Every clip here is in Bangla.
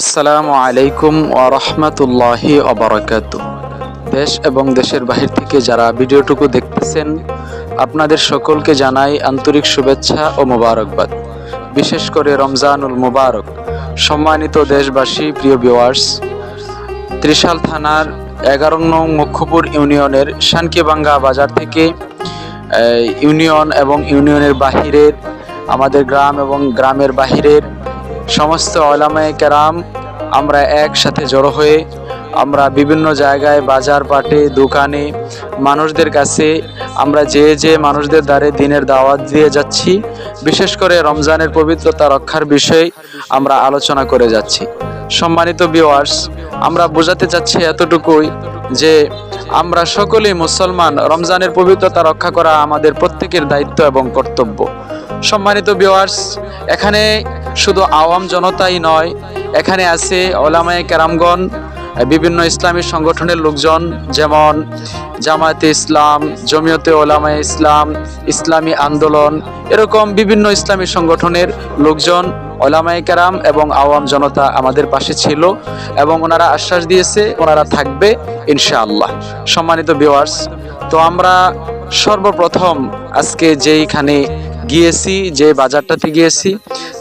আসসালামু আলাইকুম ওরহমতুল্লাহি অবরাকাত দেশ এবং দেশের বাহির থেকে যারা ভিডিওটুকু দেখতেছেন, আপনাদের সকলকে জানাই আন্তরিক শুভেচ্ছা ও মোবারকবাদ। বিশেষ করে রমজানুল মুবারক। সম্মানিত দেশবাসী, প্রিয় ভিওয়ার্স ত্রিশাল থানার এগারো নং মুখ্যপুর ইউনিয়নের শানকিবাঙ্গা বাজার থেকে ইউনিয়ন এবং ইউনিয়নের বাহিরের, আমাদের গ্রাম এবং গ্রামের বাহিরের সমস্ত ওলামায়ে কেরাম আমরা একসাথে জড়ো হয়ে আমরা বিভিন্ন জায়গায় বাজার পাটে, দোকানে মানুষদের কাছে আমরা যে যে মানুষদের দ্বারে দিনের দাওয়াত দিয়ে যাচ্ছি, বিশেষ করে রমজানের পবিত্রতা রক্ষার বিষয়ে আমরা আলোচনা করে যাচ্ছি। সম্মানিত ভিউয়ার্স আমরা বোঝাতে চাচ্ছি এতটুকুই যে আমরা সকলেই মুসলমান, রমজানের পবিত্রতা রক্ষা করা আমাদের প্রত্যেকের দায়িত্ব এবং কর্তব্য। সম্মানিত ভিউয়ার্স এখানে শুধু আওয়াম জনতাই নয়, এখানে আছে ওলামায়ে কেরামগণ, বিভিন্ন ইসলামী সংগঠনের লোকজন, যেমন জামায়াতে ইসলাম, জমিয়তে ওলামায়ে ইসলাম, ইসলামী আন্দোলন, এরকম বিভিন্ন ইসলামী সংগঠনের লোকজন, ওলামায়ে কেরাম এবং আওয়াম জনতা আমাদের পাশে ছিল এবং ওনারা আশ্বাস দিয়েছে, ওনারা থাকবে, ইনশাআল্লাহ। সম্মানিত ভিউয়ার্স তো আমরা সর্বপ্রথম আজকে যেইখানে গিয়েছি, যে বাজারটাতে গিয়েছি,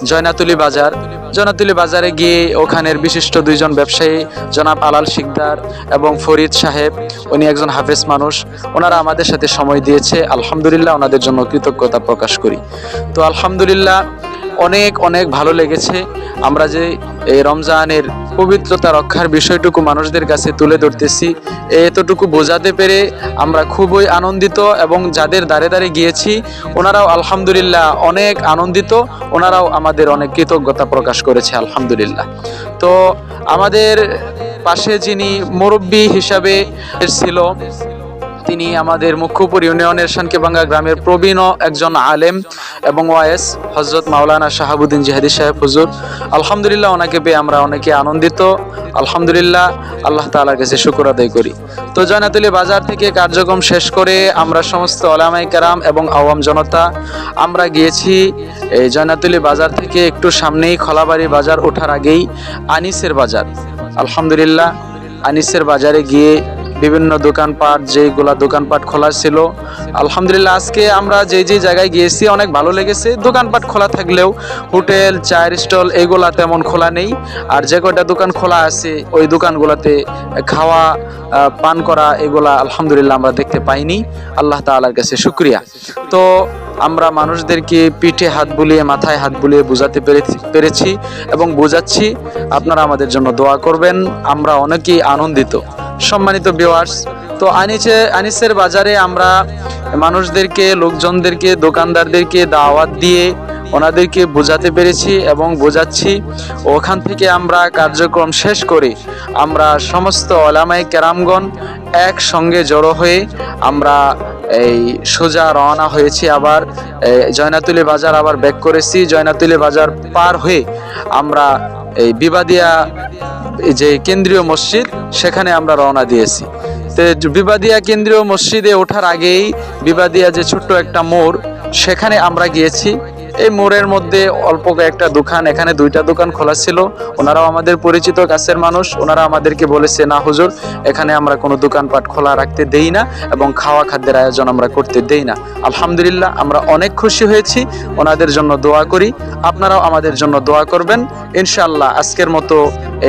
জয়নাতুলি বাজার। জয়নাতুলি বাজারে গিয়ে ওখানের বিশিষ্ট দুইজন ব্যবসায়ী, জনাব আলাল শিকদার এবং ফরিদ সাহেব, উনি একজন হাফেজ মানুষ। ওনারা আমাদের সাথে সময় দিয়েছে। আলহামদুলিল্লাহ ওনাদের জন্য কৃতজ্ঞতা প্রকাশ করি। তো আলহামদুলিল্লাহ, অনেক অনেক ভালো লেগেছে। আমরা যে এই রমজানের পবিত্রতা রক্ষার বিষয়টুকু মানুষদের কাছে তুলে ধরতেছি। এতটুকু বোঝাতে পেরে আমরা খুবই আনন্দিত এবং যাদের দ্বারে দ্বারে গিয়েছি, ওনারাও আলহামদুলিল্লাহ অনেক আনন্দিত, ওনারাও আমাদের অনেক কৃতজ্ঞতা প্রকাশ করেছে, আলহামদুলিল্লাহ। তো আমাদের পাশে যিনি মুরব্বী হিসাবে ছিল তিনি আমাদের মুখ্যপুর ইউনিয়নের শানকিবাঙ্গা গ্রামের প্রবীণ একজন আলেম এবং ওয়াইস হজরত মাওলানা শাহাবুদ্দিন জিহাদি সাহেব। হুজুর, আলহামদুলিল্লাহ ওনাকে পেয়ে আমরা অনেকে আনন্দিত। আলহামদুলিল্লাহ আল্লাহ তাআলার কাছে শুকর আদায় করি। তো জয়নাতুলি বাজার থেকে কার্যক্রম শেষ করে আমরা সমস্ত ওলামাই কারাম এবং আওয়াম জনতা, আমরা গিয়েছি এই জয়নাতুলি বাজার থেকে একটু সামনেই খলাবাড়ি বাজার ওঠার আগেই আনিসের বাজার। আলহামদুলিল্লাহ আনিসের বাজারে গিয়ে বিভিন্ন দোকানপাট যেগুলা দোকানপাট খোলা ছিল। আলহামদুলিল্লাহ, আজকে আমরা যে যে জায়গায় গিয়েছি, অনেক ভালো লেগেছে। দোকানপাট খোলা থাকলেও হোটেল, চায়ের স্টল, এগুলা তেমন খোলা নেই। আর যে কয়টা দোকান খোলা আছে, ওই দোকানগুলোতে খাওয়া পান করা, এগুলা আলহামদুলিল্লাহ আমরা দেখতে পাইনি। আল্লাহ তালার কাছে শুক্রিয়া। তো আমরা মানুষদেরকে পিঠে হাত বুলিয়ে, মাথায় হাত বুলিয়ে বোঝাতে পেরেছি পেরেছি এবং বোঝাচ্ছি। আপনারা আমাদের জন্য দোয়া করবেন। আমরা অনেকেই আনন্দিত। সম্মানিত ভিউয়ার্স তো আনিসে আনিসের বাজারে আমরা মানুষদেরকে, লোকজনদেরকে, দোকানদারদেরকে দাওয়াত দিয়ে ওনাদেরকে বোঝাতে পেরেছি এবং বোঝাচ্ছি। ওখান থেকে আমরা কার্যক্রম শেষ করে। আমরা সমস্ত ওলামাই কেরামগণ একসঙ্গে জড়ো হয়ে আমরা এই সোজা রওনা হয়েছি আবার। জয়নাতুলি বাজার আবার ব্যাক করেছি। জয়নাতুলি বাজার পার হয়ে আমরা এই বিবাদিয়া যে কেন্দ্রীয় মসজিদ, সেখানে আমরা রওনা দিয়েছি। তো বিবাদিয়া কেন্দ্রীয় মসজিদে ওঠার আগেই বিবাদিয়া যে ছোট্ট একটা মোড়, সেখানে আমরা গিয়েছি। এই মোড়ের মধ্যে অল্প একটা দোকান, এখানে দুইটা দোকান খোলা ছিল। ওনারাও আমাদের পরিচিত কাছের মানুষ, ওনারা আমাদেরকে বলেছে, না হুজুর, এখানে আমরা কোনো দোকানপাট খোলা রাখতে দেই না এবং খাওয়া খাদ্যের আয়োজন আমরা করতে দেই না। আলহামদুলিল্লাহ, আমরা অনেক খুশি হয়েছি। ওনাদের জন্য দোয়া করি। আপনারাও আমাদের জন্য দোয়া করবেন। ইনশাআল্লাহ, আজকের মতো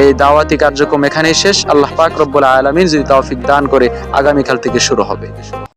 এই দাওয়াতি কার্যক্রম এখানেই শেষ। আল্লাহ পাক রব্বুল আলমিন যদি তৌফিক দান করে, আগামীকাল থেকে শুরু হবে।